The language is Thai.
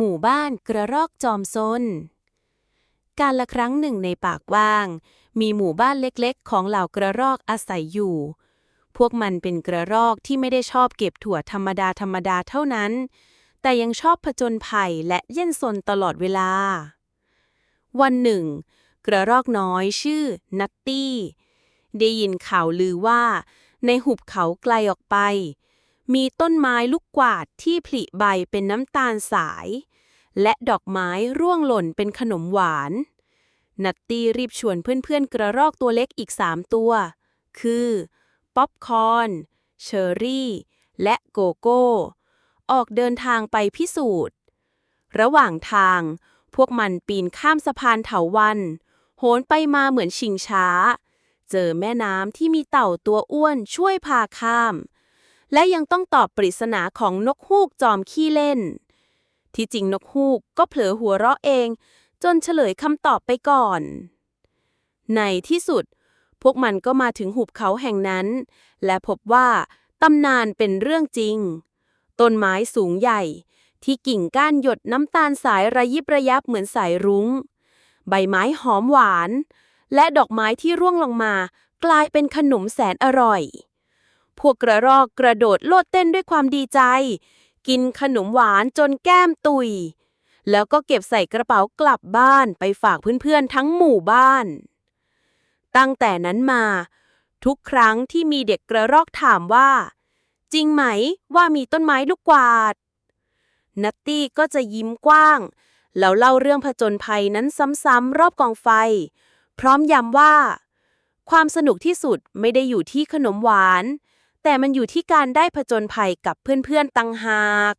หมู่บ้านกระรอกจอมซน การละครั้งหนึ่งในปากว่าง มีหมู่บ้านเล็กๆ ของเหล่ากระรอกอาศัยอยู่ พวกมันเป็นกระรอกที่ไม่ได้ชอบเก็บถั่วธรรมดาธรรมดาเท่านั้น แต่ยังชอบผจญภัยและเย่นซนตลอดเวลา วันหนึ่ง กระรอกน้อยชื่อนัตตี้ ได้ยินข่าวลือว่า ในหุบเขาไกลออกไป มีต้นไม้ลูกกวาดที่ผลิใบเป็นน้ำตาลสาย และดอกไม้ร่วงหล่นเป็นขนมหวาน นัตตี้รีบชวนเพื่อนๆกระรอกตัวเล็กอีกสามตัว คือ ป๊อปคอร์น เชอร์รี่ และโกโก้ ออกเดินทางไปพิสูจน์ ระหว่างทาง พวกมันปีนข้ามสะพานเถาวัน โหนไปมาเหมือนชิงช้า เจอแม่น้ำที่มีเต่าตัวอ้วนช่วยพาข้าม และยังต้องตอบปริศนาของนกฮูกจอมขี้เล่น ที่จริงนกฮูกก็เผลอหัวเราะเอง จนเฉลยคำตอบไปก่อน ในที่สุด พวกมันก็มาถึงหุบเขาแห่งนั้น และพบว่าตำนานเป็นเรื่องจริง ต้นไม้สูงใหญ่ ที่กิ่งก้านหยดน้ำตาลสายระยิบระยับเหมือนสายรุง้ง ใบไม้หอมหวาน และดอกไม้ที่ร่วงลงมากลายเป็นขนมแสนอร่อย พวกกระรอกกระโดดโลดเต้นด้วยความดีใจ กินขนมหวานจนแก้มตุย แล้วก็เก็บใส่กระเป๋ากลับบ้านไปฝากเพื่อนๆทั้งหมู่บ้าน ตั้งแต่นั้นมา ทุกครั้งที่มีเด็กกระรอกถามว่า จริงไหมว่ามีต้นไม้ลูกกวาด นัตตี้ก็จะยิ้มกว้าง แล้วเล่าเรื่องผจญภัยนั้นซ้ำๆรอบกองไฟ พร้อมย้ำว่าความสนุกที่สุดไม่ได้อยู่ที่ขนมหวาน แต่มันอยู่ที่การได้ผจญภัยกับเพื่อนๆตังหาก